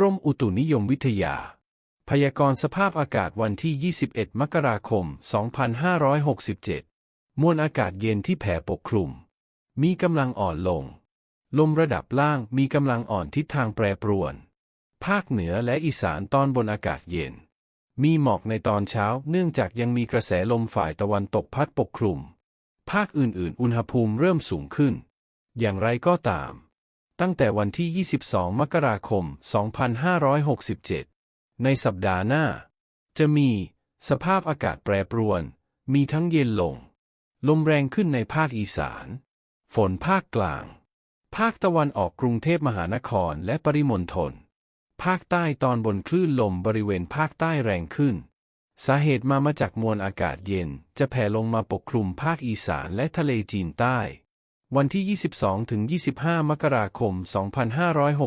รมอุตุนิยมวิทยา พยากรณ์สภาพอากาศวันที่ 21 มกราคม 2567 มวลอากาศเย็นที่แผ่ปกคลุม มีกำลังอ่อนลง ลมระดับล่างมีกำลังอ่อนทิศทางแปรปรวน ภาคเหนือและอีสานตอนบนอากาศเย็น มีหมอกในตอนเช้าเนื่องจากยังมีกระแสลมฝ่ายตะวันตกพัดปกคลุม ภาคอื่นๆ อุณหภูมิเริ่มสูงขึ้น อย่างไรก็ตาม ตั้งแต่วันที่ 22 มกราคม 2567 ในสัปดาห์หน้า จะมีสภาพอากาศแปรปรวน มีทั้งเย็นลง ลมแรงขึ้นในภาคอีสาน ฝนภาคกลาง ภาคตะวันออกกรุงเทพมหานครและปริมณฑล ภาคใต้ตอนบนคลื่นลมบริเวณภาคใต้แรงขึ้น สาเหตุมามาจากมวลอากาศเย็นจะแผ่ลงมาปกคลุมภาคอีสานและทะเลจีนใต้ วันที่ 22 ถึง 25 มกราคม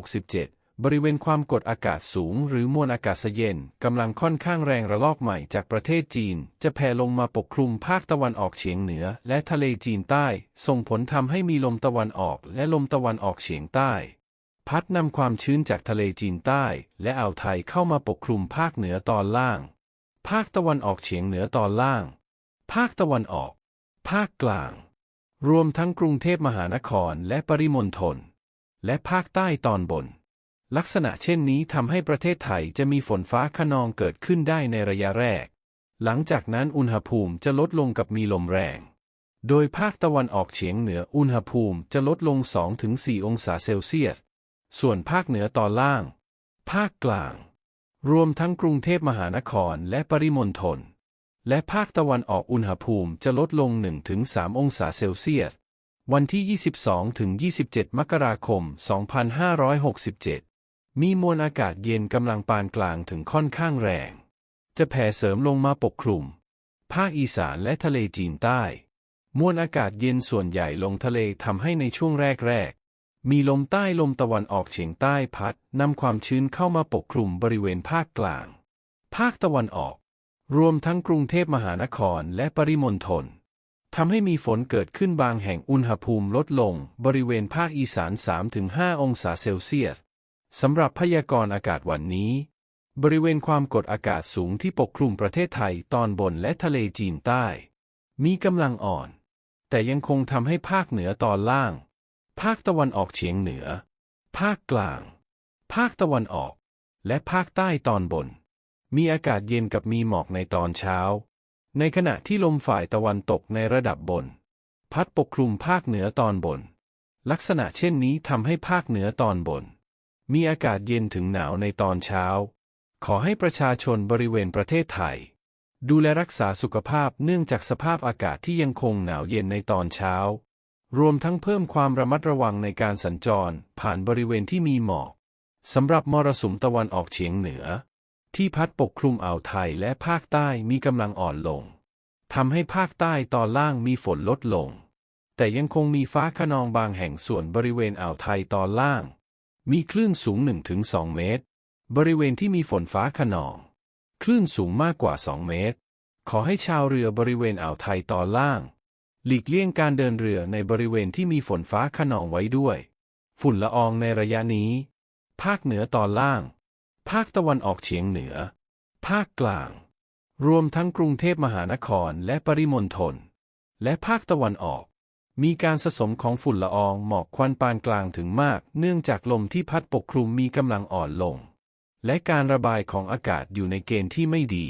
2567 บริเวณความกดอากาศสูง หรือมวลอากาศเย็นกำลังค่อนข้างแรงระลอกใหม่จากประเทศจีน จะแผ่ลงมาปกคลุมภาคตะวันออกเฉียงเหนือ และทะเลจีนใต้ ส่งผลทำให้มีลมตะวันออก และลมตะวันออกเฉียงใต้ พัดนำความชื้นจากทะเลจีนใต้ และอ่าวไทยเข้ามาปกคลุมภาคเหนือตอนล่าง ภาคตะวันออกเฉียงเหนือตอนล่าง ภาคตะวันออก ภาคกลาง รวมทั้งกรุงเทพมหานครและปริมณฑล และภาคใต้ตอนบน ลักษณะเช่นนี้ทำให้ประเทศไทยจะมีฝนฟ้าขนองเกิดขึ้นได้ในระยะแรก หลังจากนั้นอุณหภูมิจะลดลงกับมีลมแรง โดยภาคตะวันออกเฉียงเหนืออุณหภูมิจะลดลง 2-4 องศาเซลเซียส ส่วนภาคเหนือตอนล่าง ภาคกลาง รวมทั้งกรุงเทพมหานครและปริมณฑล และภาคตะวันออกอุณหภูมิจะลดลง 1-3 องศาเซลเซียส วันที่ 22-27 มกราคม 2567 มีมวลอากาศเย็นกำลังปานกลางถึงค่อนข้างแรง จะแผ่เสริมลงมาปกคลุม ภาคอีสานและทะเลจีนใต้ มวลอากาศเย็นส่วนใหญ่ลงทะเลทำให้ในช่วงแรกๆ มีลมใต้ลมตะวันออกเฉียงใต้พัดนำความชื้นเข้ามาปกคลุมบริเวณภาคกลาง ภาคตะวันออก รวมทั้งกรุงเทพมหานครและปริมณฑลทำให้มีฝนเกิดขึ้นบางแห่งอุณหภูมิลดลงบริเวณภาคอีสาน 3-5 องศาเซลเซียสสำหรับพยากรณ์อากาศวันนี้ บริเวณความกดอากาศสูงที่ปกคลุมประเทศไทยตอนบนและทะเลจีนใต้ มีกำลังอ่อน แต่ยังคงทำให้ภาคเหนือตอนล่าง ภาคตะวันออกเฉียงเหนือ ภาคกลาง ภาคตะวันออก และภาคใต้ตอนบน มีอากาศเย็นกับมีหมอกในตอนเช้า ในขณะที่ลมฝ่ายตะวันตกในระดับบน พัดปกคลุมภาคเหนือตอนบน ลักษณะเช่นนี้ทำให้ภาคเหนือตอนบน มีอากาศเย็นถึงหนาวในตอนเช้า ขอให้ประชาชนบริเวณประเทศไทย ดูแลรักษาสุขภาพเนื่องจากสภาพอากาศที่ยังคงหนาวเย็นในตอนเช้า รวมทั้งเพิ่มความระมัดระวังในการสัญจรผ่านบริเวณที่มีหมอกสำหรับมรสุมตะวันออกเฉียงเหนือ ที่พัดปกคลุมอ่าวไทยและภาคใต้มีกำลังอ่อนลงทำให้ภาคใต้ตอนล่างมีฝนลดลง แต่ยังคงมีฟ้าขนองบางแห่งส่วนบริเวณอ่าวไทยตอนล่าง มีคลื่นสูง 1-2 เมตร บริเวณที่มีฝนฟ้าขนอง คลื่นสูงมากกว่า 2 เมตร ขอให้ชาวเรือบริเวณอ่าวไทยตอนล่าง หลีกเลี่ยงการเดินเรือในบริเวณที่มีฝนฟ้าขนองไว้ด้วย ฝุ่นละอองในระยะนี้ ภาคเหนือตอนล่าง ภาคตะวันออกเฉียงเหนือ ภาคกลาง รวมทั้งกรุงเทพมหานครและปริมณฑล และภาคตะวันออก มีการสะสมของฝุ่นละอองหมอกควันปานกลางถึงมาก เนื่องจากลมที่พัดปกคลุมมีกำลังอ่อนลง และการระบายของอากาศอยู่ในเกณฑ์ที่ไม่ดี